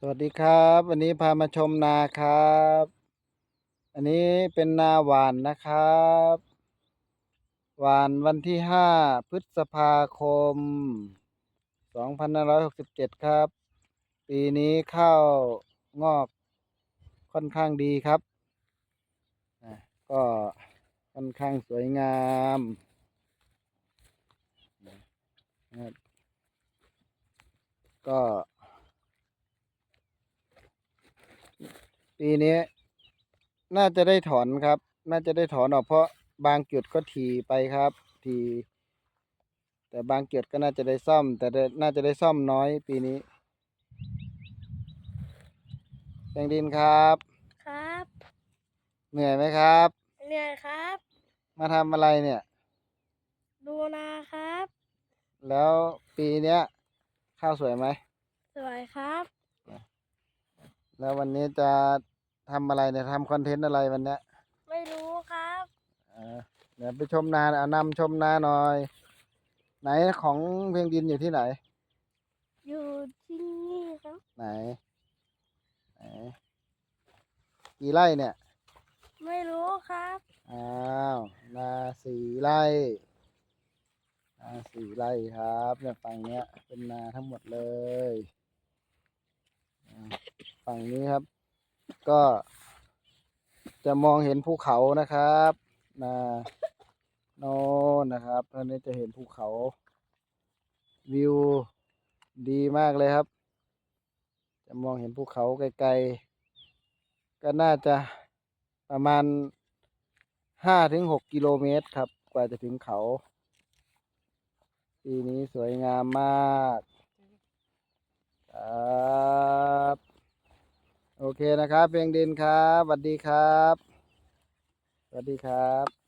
สวัสดีครับ วันนี้พามาชมนาครับ อันนี้เป็นนาหวานนะครับ หวานวันที่ห้าพฤษภาคมสองพันหร้อยหกสิบเจ็ดครับ ปีนี้ข้าวงอกค่อนข้างดีครับ ก็ค่อนข้างสวยงามก็ ปีนี้ น่าจะได้ถอนครับ น่าจะได้ถอนออกเพราะบางจุดก็ถีไปครับถีแต่บางจุดก็น่าจะได้ซ่อม แต่ได้น่าจะได้ซ่อมน้อยปีนี้แตงดินครับ ครับ เหนื่อยไหมครับ เหนื่อยครับ มาทำอะไรเนี่ย ดูนาครับ แล้วปีเนี้ย ข้าวสวยไหม สวยครับ แล้ววันนี้จะ ทำอะไรเนี่ยทำคอนเทนต์อะไรวันเนี้ยไม่รู้ครับอ่าเดี๋ยวไปชมนาเอานำชมนาหน่อย ไหนของเพียงดินอยู่ที่ไหน อยู่ที่นี่ครับไหนไหนกี่ไร่เนี่ย ไม่รู้ครับอ้าวนาสี่ไร่นาสี่ไร่ครับเนี่ยฝั่งเนี้ยเป็นนาทั้งหมดเลยอ่าฝั่งนี้ครับ ก็จะมองเห็นภูเขานะครับนาโน่นนะครับตอนนี้จะเห็นภูเขา วิวดีมากเลยครับ จะมองเห็นภูเขาไกลๆ ก็น่าจะประมาณห้าถึงหกกิโลเมตรครับ กว่าจะถึงเขา ปีนี้สวยงามมากครับ โอเคนะครับ เพียงดินครับสวัสดีครับสวัสดีครับ